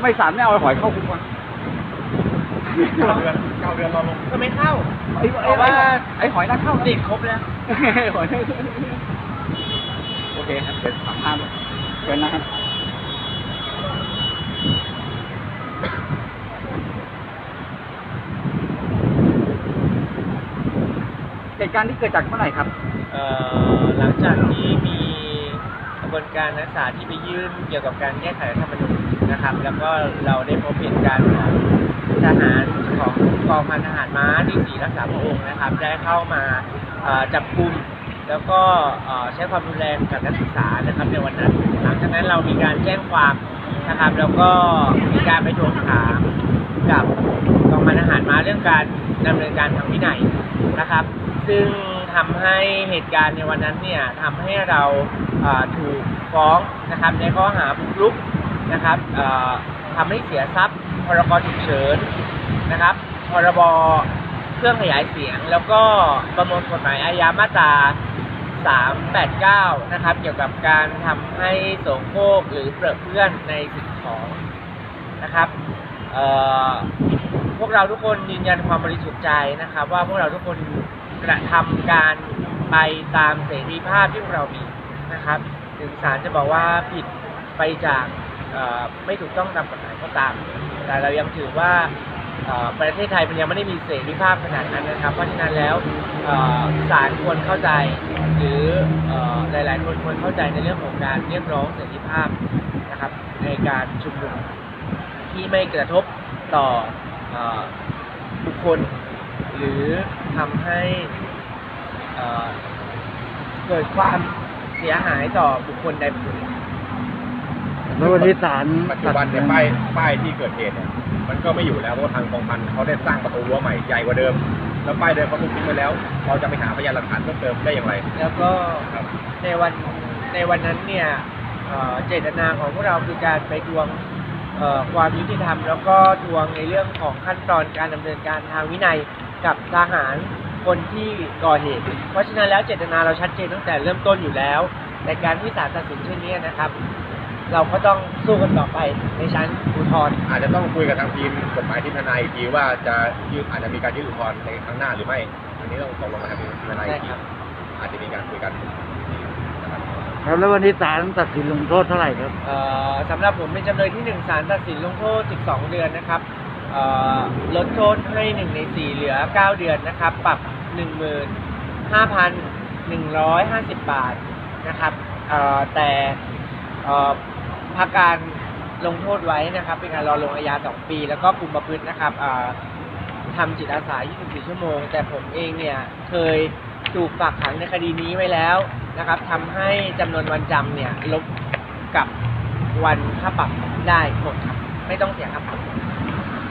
ำไมศาลไม่เอาไอ้หอยเข้าคุกวะเก้าเดือนเก้าเดือนรอลงก็ไม่เข้าไอ้เพไอ้ราะว่าไอ้หอยน่าเข้านะติดครบแล้วไอ้หอยน่าโอเคครับเดี๋ยวสัมภาษณ์เชิญนะครับเหตุการณ์ที่เกิดจากเมื่อไหร่ครับ เอ่อ หลังจากที่มีกระ บวนการนักศึกษาที่ไปยื่นเกี่ยวกับการแก้ไขรัฐธรรมนูญนะครับ แล้วก็เราได้พบเหตุการณ์ของทหารของกองพันทหารม้าที่สี่รักษาพระองค์นะครับ ได้เข้ามาจับกลุ่มแล้วก็ใช้ความรุนแรงกับนักศึกษานะครับในวันนั้นหลังจากนั้นเรามีการแจ้งความนะครับแล้วก็มีการไปทวงถามกับกองพันทหารม้าเรื่องการดำเนินการทางวินัยนะครับ ซึ่งทำให้เหตุการณ์ในวันนั้นเนี่ยทำให้เรา ถูกฟ้องนะครับในข้อหาบุกรุกนะครับทำให้เสียทรัพย์พรกฉุกเฉินนะครับพรบเครื่องขยายเสียง แล้วก็ประมวลกฎหมายอาญามาตรา 389 นะครับ เกี่ยวกับการทำให้โสโครกหรือเปรอะเปื้อนในสิ่งของนะครับพวกเราทุกคนยืนยันความบริสุทธิ์ใจนะครับ ว่าพวกเราทุกคนกระทำการไปตามเสรีภาพที่พวกเรามี นะครับ ถึงศาลจะบอกว่าผิดไปจากไม่ถูกต้องตามกฎหมายก็ตาม แต่เรายังถือว่าประเทศไทยมันยังไม่ได้มีเสรีภาพขนาดนั้นนะครับ เพราะฉะนั้นแล้วศาลควรเข้าใจ หรือหลาย ๆ คนควรเข้าใจในเรื่องของการเรียกร้องเสรีภาพนะครับในการชุมนุมที่ไม่กระทบต่อบุคคล หรือทำให้เกิดความ เสียหายต่อบุคคลใดบุคคลหนึ่งแล้ววันนี้ศาลปัจจุบันเนี่ยป้ายป้ายที่เกิดเหตุเนี่ยมันก็ไม่อยู่แล้วเพราะว่าทางกองพันเขาได้สร้างประตูรั้วใหม่ใหญ่กว่าเดิม แล้วป้ายเดิมเขาทุบทิ้งไปแล้ว เราจะไปหาพยานหลักฐานเพิ่มเติมได้อย่างไร แล้วก็ครับในวันในวันนั้นเนี่ยเอ่อเจตนาของพวกเราคือการไปทวงเอ่อความยุติธรรม แล้วก็ทวงในเรื่องของขั้นตอนการดำเนินการทางวินัยกับทหาร คนที่ก่อเหตุ เพราะฉะนั้นแล้วเจตนาเราชัดเจนตั้งแต่เริ่มต้นอยู่แล้วในการที่ศาลตัดสินเช่นนี้นะครับ เราก็ต้องสู้กันต่อไปในชั้นอุทธรณ์อาจจะต้องคุยกับทางทีมกฎหมายทีมทนายอีกทีว่าจะยื่นอาจจะมีการยื่นอุทธรณ์ในครั้งหน้าหรือไม่ อันนี้ต้องตกลงกับทางทีมทนายอีกทีได้ครับอาจจะมีการคุยกันนะครับครับแล้ววันนี้ศาลตัดสินลงโทษเท่าไหร่ครับเอ่อสำหรับผมเป็นจำเลยที่หนึ่งศาลตัดสินลงโทษ 12 เดือนนะครับเอ่อ ลดโทษให้หนึ่งในสี่เหลือ9เดือนนะครับ ปรับ15,150บาทนะครับแต่เอ่อพักการลงโทษไว้นะครับ เป็นการรอลงอาญา2ปี แล้วก็คุมประพฤตินะครับทำจิตอาสา 24 ชั่วโมง แต่ผมเองเนี่ยเคยถูกฝากขังในคดีนี้ไว้แล้วนะครับทำให้จำนวนวันจำเนี่ยลบกับวันค่าปรับได้หมดครับ ไม่ต้องเสียค่าปรับ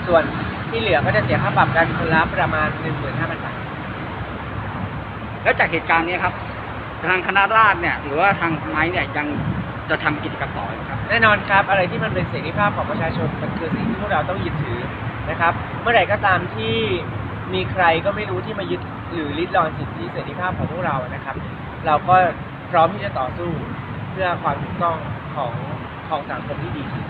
ส่วนที่เหลือก็จะเสียค่าปรับกันคนละประมาณ15,000บาท แล้วจากเหตุการณ์นี้ครับ ทางคณะราษฎรเนี่ย หรือว่าทางไม้เนี่ยยังจะทำกิจกรรมต่ออยู่ครับ แน่นอนครับ อะไรที่มันเป็นเสรีภาพของประชาชนมันคือสิ่งที่พวกเราต้องยึดถือนะครับ เมื่อไหร่ก็ตามที่มีใครก็ไม่รู้ที่มายึดหรือริดรอนสิทธิเสรีภาพของพวกเรานะครับ เราก็พร้อมที่จะต่อสู้เพื่อความถูกต้องของของสังคมที่ดีที่สุด